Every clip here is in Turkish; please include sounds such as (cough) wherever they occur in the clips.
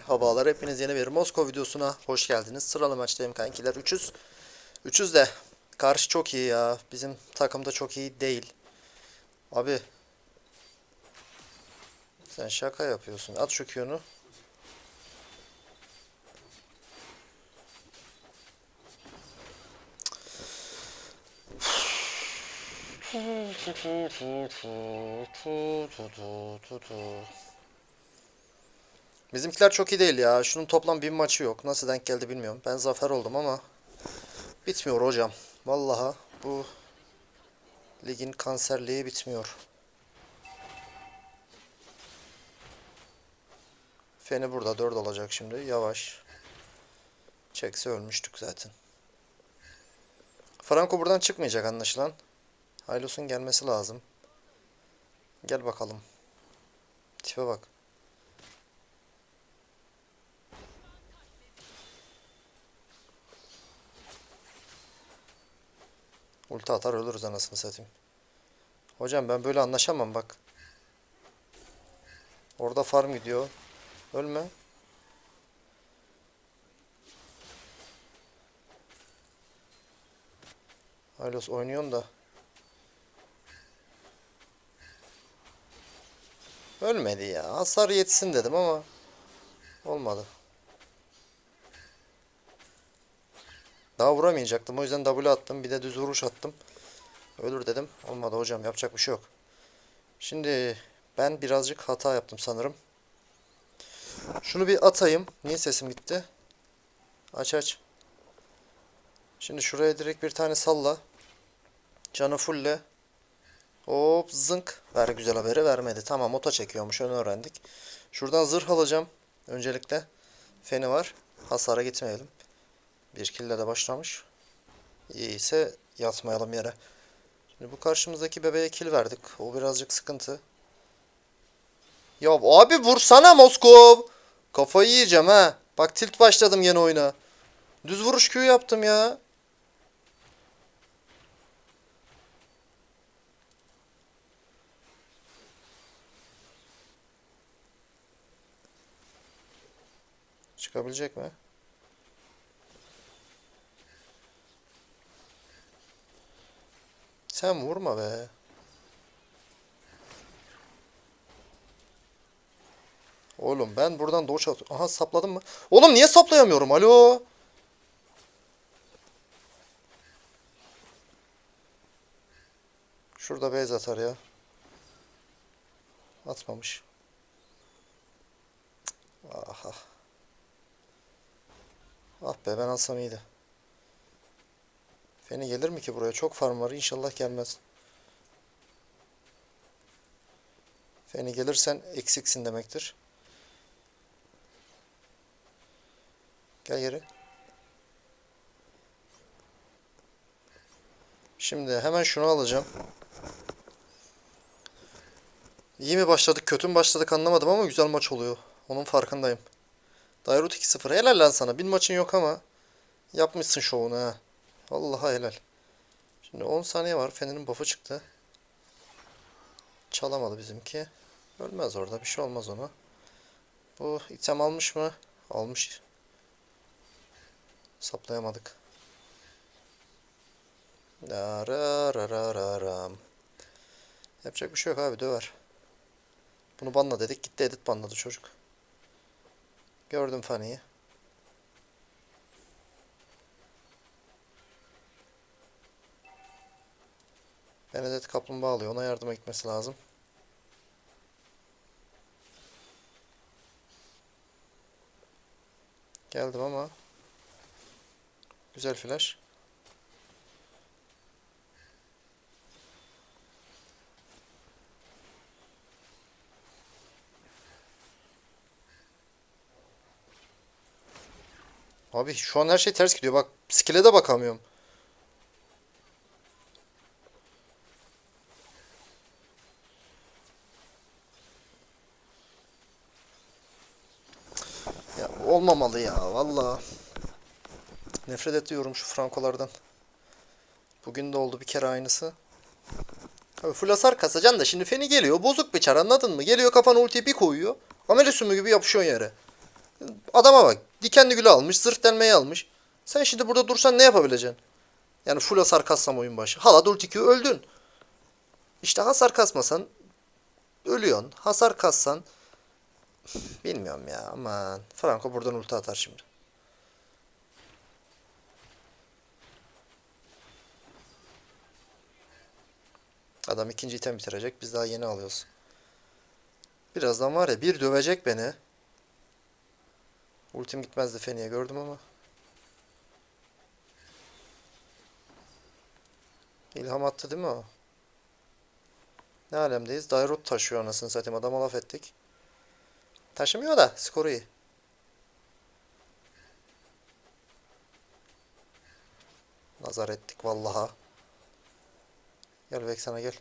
Merhabalar hepiniz yeni bir Moskova videosuna hoş geldiniz. Sıralı maçtayım kankiler 300. 300 de karşı çok iyi ya. Bizim takımda çok iyi değil. Abi sen şaka yapıyorsun. At şu Q'nu. Bizimkiler çok iyi değil ya. Şunun toplam bir maçı yok. Nasıl denk geldi bilmiyorum. Ben zafer oldum ama bitmiyor hocam. Vallahi bu ligin kanserliği bitmiyor. Feni burada 4 olacak şimdi. Yavaş. Çekse ölmüştük zaten. Franco buradan çıkmayacak anlaşılan. Haylos'un gelmesi lazım. Gel bakalım. Tipe bak. Ulti atar ölürüz anasını satayım. Hocam ben böyle anlaşamam bak. Orada farm gidiyor. Ölme. Alos oynuyorsun da. Ölmedi ya. Hasar yetsin dedim ama olmadı. Daha vuramayacaktım. O yüzden W attım. Bir de düz vuruş attım. Ölür dedim. Olmadı hocam. Yapacak bir şey yok. Şimdi ben birazcık hata yaptım sanırım. Şunu bir atayım. Niye sesim gitti? Aç aç. Şimdi şuraya direkt bir tane salla. Canı fulle. Hop zınk. Ver güzel haberi vermedi. Tamam ota çekiyormuş onu öğrendik. Şuradan zırh alacağım. Öncelikle. Feni var. Hasara gitmeyelim. Bir kille de başlamış. İyi ise yatmayalım yere. Şimdi bu karşımızdaki bebeğe kill verdik. O birazcık sıkıntı. Ya abi vursana Moskov. Kafayı yiyeceğim ha. Bak tilt başladım yeni oyuna. Düz vuruş Q yaptım ya. Çıkabilecek mi? Sen vurma be. Oğlum ben buradan doğuş at. Aha sapladım mı? Oğlum niye saplayamıyorum? Alo. Şurada base atar ya. Atmamış. Aha. Ah be ben alsam iyiydi. Feni gelir mi ki buraya? Çok farm var. İnşallah gelmez. Feni gelirsen eksiksin demektir. Gel geri. Şimdi hemen şunu alacağım. İyi mi başladık, kötü mü başladık anlamadım ama güzel maç oluyor. Onun farkındayım. Dairut 2-0. Helal lan sana. Bin maçın yok ama yapmışsın şovunu ha. Vallahi helal. Şimdi 10 saniye var. Fener'in buff'ı çıktı. Çalamadı bizimki. Ölmez orada. Bir şey olmaz ona. Bu item almış mı? Almış. Saplayamadık. Dararararam. Yapacak bir şey yok abi döver. Bunu banla dedik. Gitti edit banladı çocuk. Gördüm Fanny'yi. Benedet kaplumbağa alıyor. Ona yardıma gitmesi lazım. Geldim ama güzel flash. Abi şu an her şey ters gidiyor. Bak skill'e de bakamıyorum. Ya olmamalı ya valla. Nefret ediyorum şu frankolardan. Bugün de oldu bir kere aynısı. Abi full hasar da şimdi Feni geliyor. Bozuk bir çar anladın mı? Geliyor kafana ultiyi bir koyuyor. Amele gibi yapışıyor yere. Adama bak. Dikenli gülü almış. Zırh delmeyi almış. Sen şimdi burada dursan ne yapabileceksin? Yani full hasar kassam oyun başı. Hala ulti Q öldün. İşte hasar kasmasan ölüyorsun. Hasar kassan bilmiyorum ya aman. Franco buradan ulti atar şimdi. Adam ikinci item bitirecek. Biz daha yeni alıyoruz. Birazdan var ya bir dövecek beni. Ultim gitmezdi Feni'ye gördüm ama. İlham attı değil mi o? Ne alemdeyiz? Dairot taşıyor anasını satayım. Adama laf ettik. Taşımıyor da skoru iyi. Nazar ettik vallaha. Gel Vexana gel.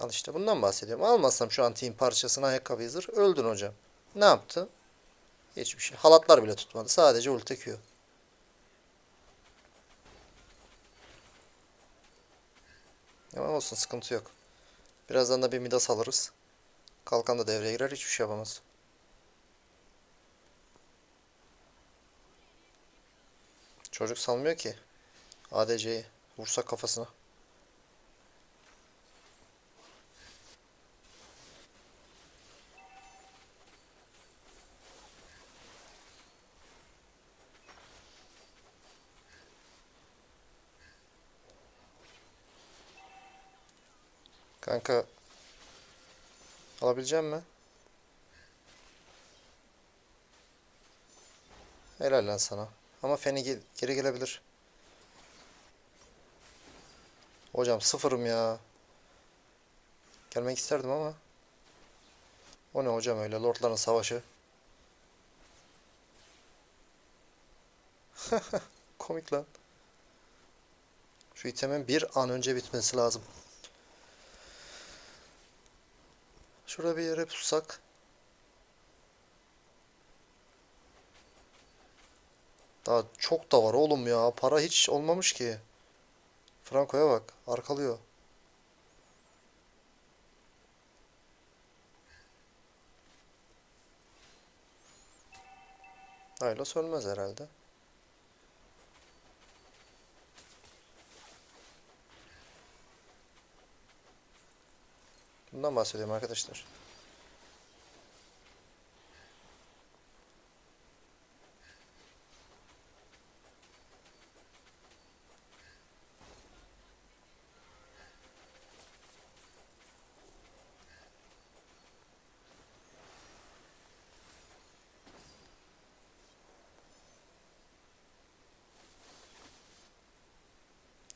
Al işte bundan bahsediyorum. Almazsam şu an team parçasını ayakkabıyı zırh öldün hocam. Ne yaptı? Hiçbir şey. Halatlar bile tutmadı. Sadece ulti Q. Ama olsun sıkıntı yok. Birazdan da bir Midas alırız. Kalkan da devreye girer hiçbir şey yapamaz. Çocuk salmıyor ki. ADC'yi. Vursak kafasına. Kanka alabilecek mi? Helal lan sana. Ama Feni ge- geri gelebilir. Hocam sıfırım ya. Gelmek isterdim ama. O ne hocam öyle lordların savaşı. (laughs) Komik lan. Şu itemin bir an önce bitmesi lazım. Şurada bir yere pussak. Daha çok da var oğlum ya. Para hiç olmamış ki. Franco'ya bak. Arkalıyor. Ayla sönmez herhalde. Bundan bahsediyorum arkadaşlar.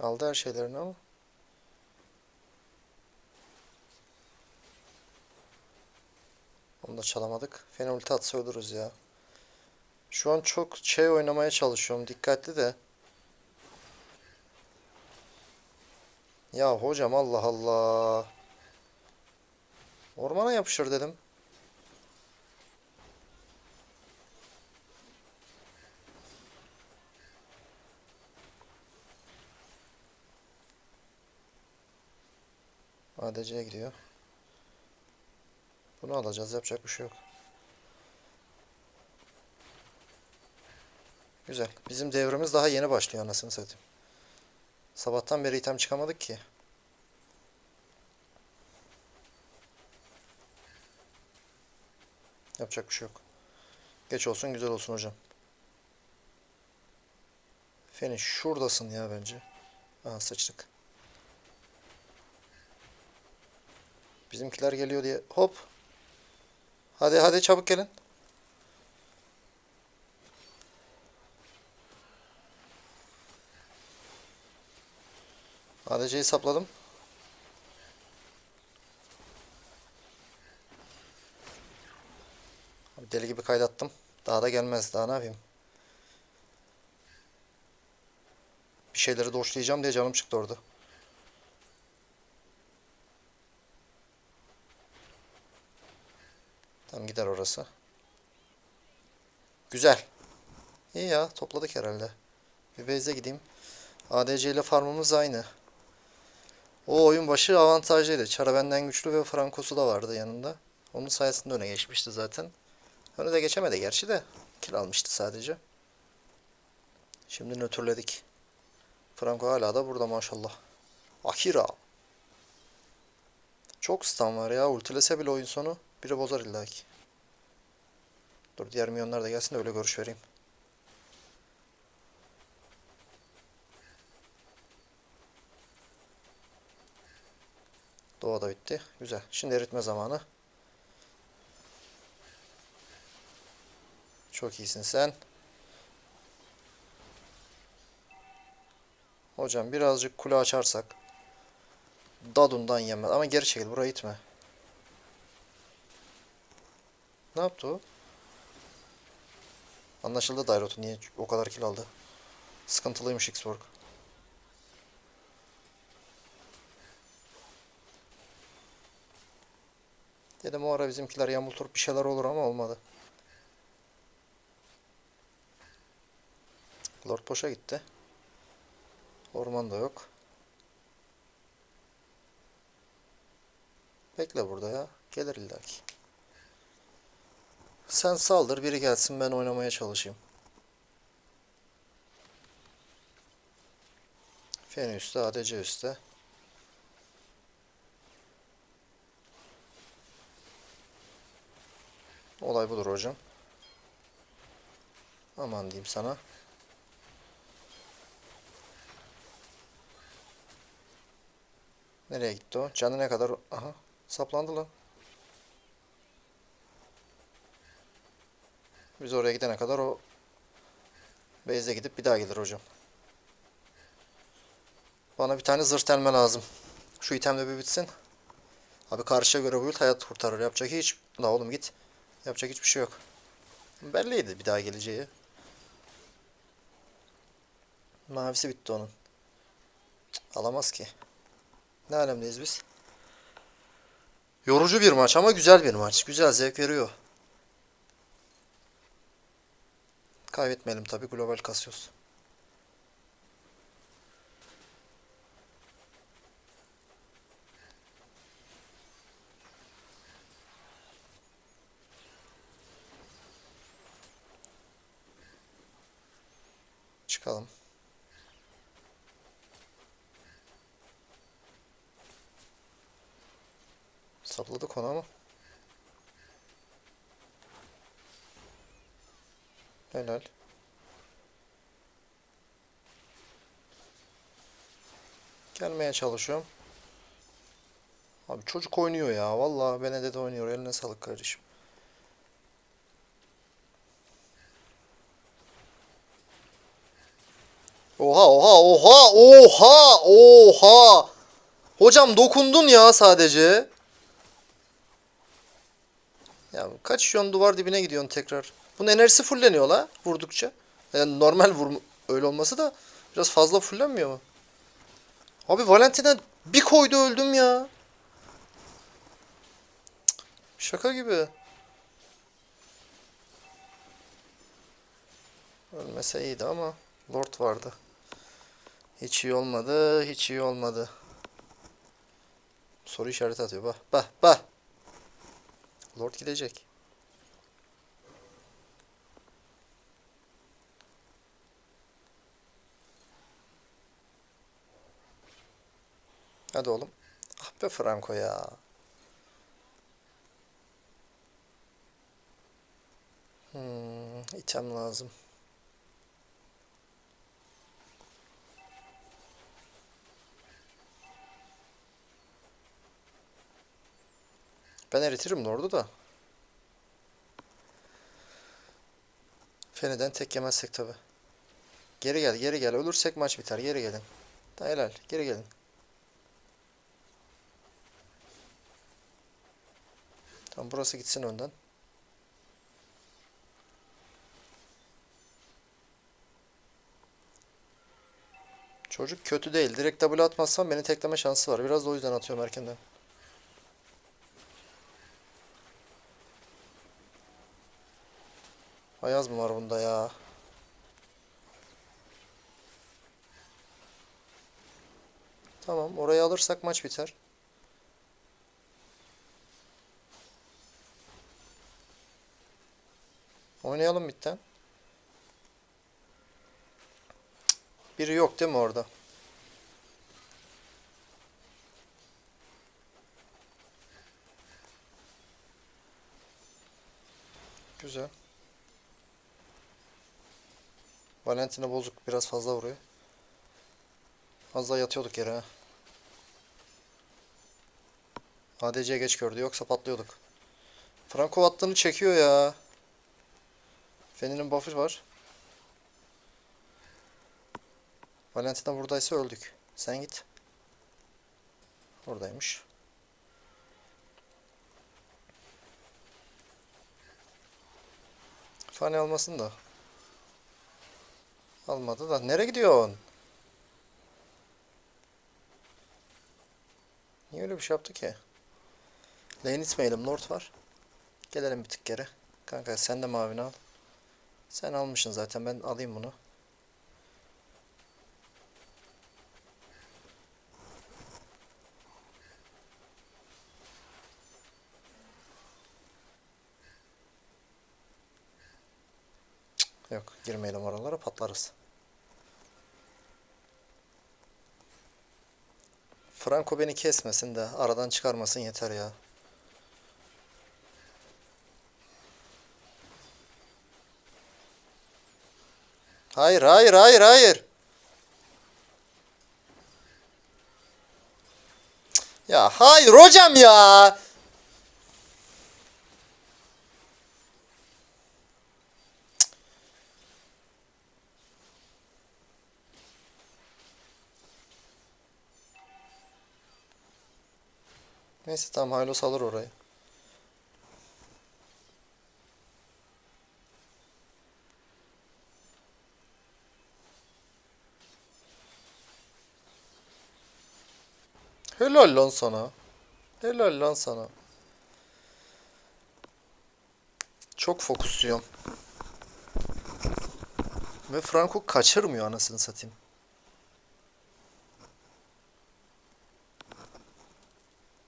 Aldı her şeylerini ama. Onu da çalamadık. Fena ulti atsa ölürüz ya. Şu an çok şey oynamaya çalışıyorum. Dikkatli de. Ya hocam Allah Allah. Ormana yapışır dedim. ADC'ye gidiyor. Bunu alacağız. Yapacak bir şey yok. Güzel. Bizim devrimiz daha yeni başlıyor anasını satayım. Sabahtan beri item çıkamadık ki. Yapacak bir şey yok. Geç olsun güzel olsun hocam. Feni şuradasın ya bence. Aha sıçtık. Bizimkiler geliyor diye hop. Hadi hadi çabuk gelin. ADC'yi sapladım. Deli gibi kaydattım. Daha da gelmez. Daha ne yapayım? Bir şeyleri doşlayacağım diye canım çıktı orada. Tam gider orası. Güzel. İyi ya topladık herhalde. Bir base'e gideyim. ADC ile farmımız aynı. O oyun başı avantajlıydı. Çara benden güçlü ve Franco'su da vardı yanında. Onun sayesinde öne geçmişti zaten. Öne de geçemedi gerçi de. Kill almıştı sadece. Şimdi nötrledik. Franco hala da burada maşallah. Akira. Çok stun var ya. Ultilese bile oyun sonu. Biri bozar illaki. Dur diğer milyonlar da gelsin de öyle görüş vereyim. Doğa da bitti. Güzel. Şimdi eritme zamanı. Çok iyisin sen. Hocam birazcık kule açarsak. Dadun'dan yemez. Ama geri çekil. Buraya itme. Ne yaptı o? Anlaşıldı Dairot'u niye o kadar kill aldı. Sıkıntılıymış X-Work. Dedim o ara bizimkiler yamultur bir şeyler olur ama olmadı. Lord boşa gitti. Orman da yok. Bekle burada ya. Gelir illaki. Sen saldır biri gelsin ben oynamaya çalışayım. Feni üstte, ADC üstte. Olay budur hocam. Aman diyeyim sana. Nereye gitti o? Canı ne kadar? Aha. Saplandı lan. Biz oraya gidene kadar o base'e gidip bir daha gelir hocam. Bana bir tane zırh telme lazım. Şu itemle bir bitsin. Abi karşıya göre build hayat kurtarır. Yapacak hiç... La oğlum git. Yapacak hiçbir şey yok. Belliydi bir daha geleceği. Mavisi bitti onun. Alamaz ki. Ne alemdeyiz biz? Yorucu bir maç ama güzel bir maç. Güzel zevk veriyor. Kaybetmeyelim tabi global kasıyoruz. Çıkalım. Sapladık onu ama. Helal. Gelmeye çalışıyorum. Abi çocuk oynuyor ya. Vallahi Benedetta oynuyor. Eline sağlık kardeşim. Oha oha oha oha oha. Hocam dokundun ya sadece. Ya kaçıyorsun duvar dibine gidiyorsun tekrar. Bunun enerjisi fulleniyor la vurdukça. Yani normal vurma öyle olması da biraz fazla fullenmiyor mu? Abi Valentina bir koydu öldüm ya. Şaka gibi. Ölmese iyiydi ama Lord vardı. Hiç iyi olmadı, hiç iyi olmadı. Soru işareti atıyor. Bak, bak, bak. Lord gidecek. Hadi oğlum. Ah be Franco ya. Hmm, item lazım. Ben eritirim Lord'u da. Feniden tek yemezsek tabi. Geri gel, geri gel. Ölürsek maç biter. Geri gelin. Da helal. Geri gelin. Tamam burası gitsin önden. Çocuk kötü değil. Direkt double atmazsam beni tekleme şansı var. Biraz da o yüzden atıyorum erkenden. Ayaz mı var bunda ya? Tamam orayı alırsak maç biter. Oynayalım bitten. Biri yok değil mi orada? Güzel. Valentina bozuk. Biraz fazla vuruyor. Az daha yatıyorduk yere ha. ADC geç gördü. Yoksa patlıyorduk. Franco attığını çekiyor ya. Feni'nin buff'ı var. Valentina buradaysa öldük. Sen git. Oradaymış. Fani almasın da. Almadı da. Nereye gidiyorsun? Niye öyle bir şey yaptı ki? Lane itmeyelim. Lord var. Gelelim bir tık geri. Kanka sen de mavini al. Sen almışsın zaten. Ben alayım bunu. Yok girmeyelim oralara patlarız. Franco beni kesmesin de aradan çıkarmasın yeter ya. Hayır hayır hayır hayır. Ya hayır hocam ya. Neyse tamam Hylos alır orayı. Helal lan sana. Helal lan sana. Çok fokusluyum. Ve Franco kaçırmıyor anasını satayım.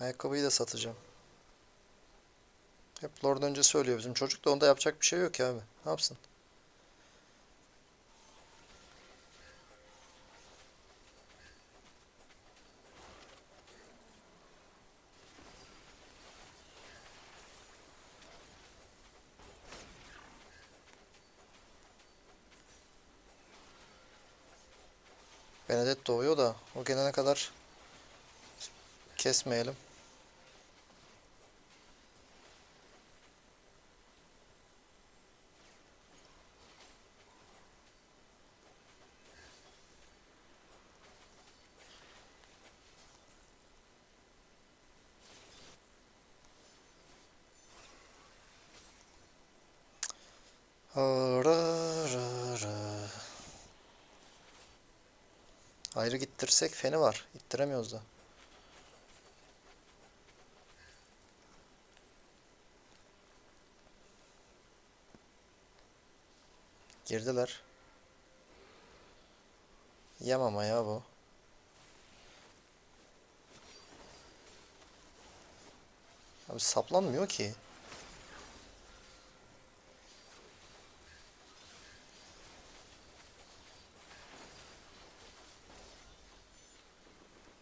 Ayakkabıyı da satacağım. Hep Lord önce söylüyor bizim çocuk da onda yapacak bir şey yok ki abi. Ne yapsın? Benedetta doğuyor da o gelene kadar kesmeyelim. Ararara. Ayrı gittirsek feni var. İttiremiyoruz da. Girdiler. Yem ama ya bu. Abi saplanmıyor ki.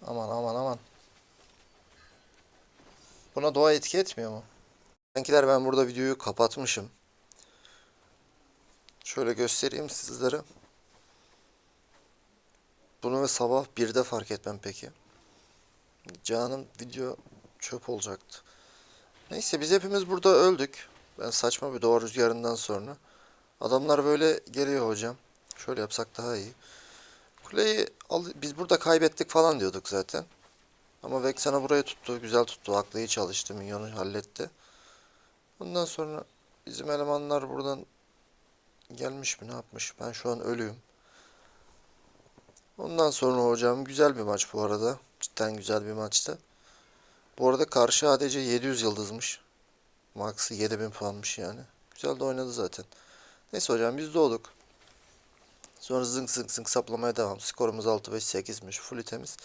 Aman aman aman. Buna doğa etki etmiyor mu? Sankiler ben burada videoyu kapatmışım. Şöyle göstereyim sizlere. Bunu ve sabah 1'de fark etmem peki. Canım video çöp olacaktı. Neyse biz hepimiz burada öldük. Ben saçma bir doğa rüzgarından sonra. Adamlar böyle geliyor hocam. Şöyle yapsak daha iyi. Kuleyi al, biz burada kaybettik falan diyorduk zaten. Ama Vexana burayı tuttu. Güzel tuttu. Aklı iyi çalıştı. Minyonu halletti. Ondan sonra bizim elemanlar buradan gelmiş mi ne yapmış? Ben şu an ölüyüm. Ondan sonra hocam güzel bir maç bu arada. Cidden güzel bir maçtı. Bu arada karşı ADC 700 yıldızmış. Max'ı 7000 puanmış yani. Güzel de oynadı zaten. Neyse hocam biz doğduk. Sonra zınk zınk zınk saplamaya devam. Skorumuz 6-5-8'miş. Full temiz.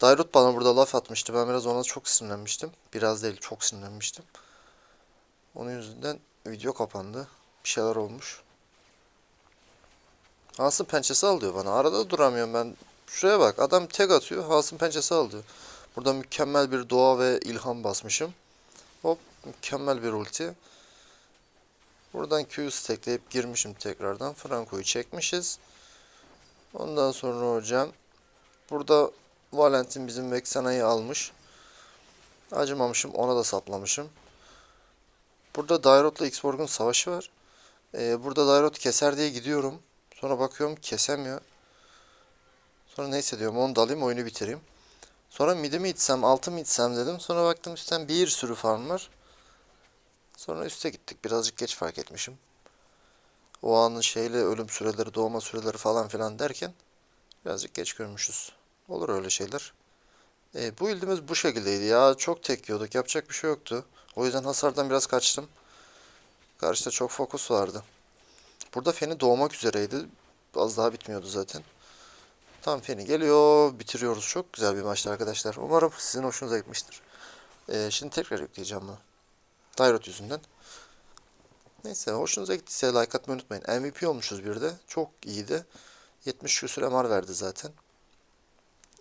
Dairut bana burada laf atmıştı. Ben biraz ona çok sinirlenmiştim. Biraz değil çok sinirlenmiştim. Onun yüzünden video kapandı. Bir şeyler olmuş. Hasım pençesi al diyor bana. Arada duramıyorum ben. Şuraya bak adam tek atıyor. Hasım pençesi al diyor. Burada mükemmel bir doğa ve ilham basmışım. Hop mükemmel bir ulti. Buradan Q'yu stackleyip girmişim tekrardan. Franco'yu çekmişiz. Ondan sonra hocam burada Valentin bizim Vexena'yı almış. Acımamışım ona da saplamışım. Burada Dairot'la Xborg'un savaşı var. Ee, burada Dairot keser diye gidiyorum. Sonra bakıyorum kesemiyor. Sonra neyse diyorum onu da alayım oyunu bitireyim. Sonra midi mi itsem altı mı itsem dedim. Sonra baktım üstten bir sürü farm var. Sonra üste gittik. Birazcık geç fark etmişim. O anın şeyle ölüm süreleri, doğma süreleri falan filan derken birazcık geç görmüşüz. Olur öyle şeyler. E, bu ildimiz bu şekildeydi ya. Çok tek yiyorduk. Yapacak bir şey yoktu. O yüzden hasardan biraz kaçtım. Karşıda çok fokus vardı. Burada Feni doğmak üzereydi. Az daha bitmiyordu zaten. Tam Feni geliyor. Bitiriyoruz. Çok güzel bir maçtı arkadaşlar. Umarım sizin hoşunuza gitmiştir. E, şimdi tekrar yükleyeceğim bunu. Dairot yüzünden. Neyse hoşunuza gittiyse like atmayı unutmayın. MVP olmuşuz bir de. Çok iyiydi. 70 küsur MR verdi zaten.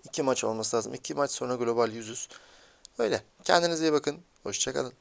İki maç olması lazım. İki maç sonra global yüzüz. Öyle. Kendinize iyi bakın. Hoşçakalın.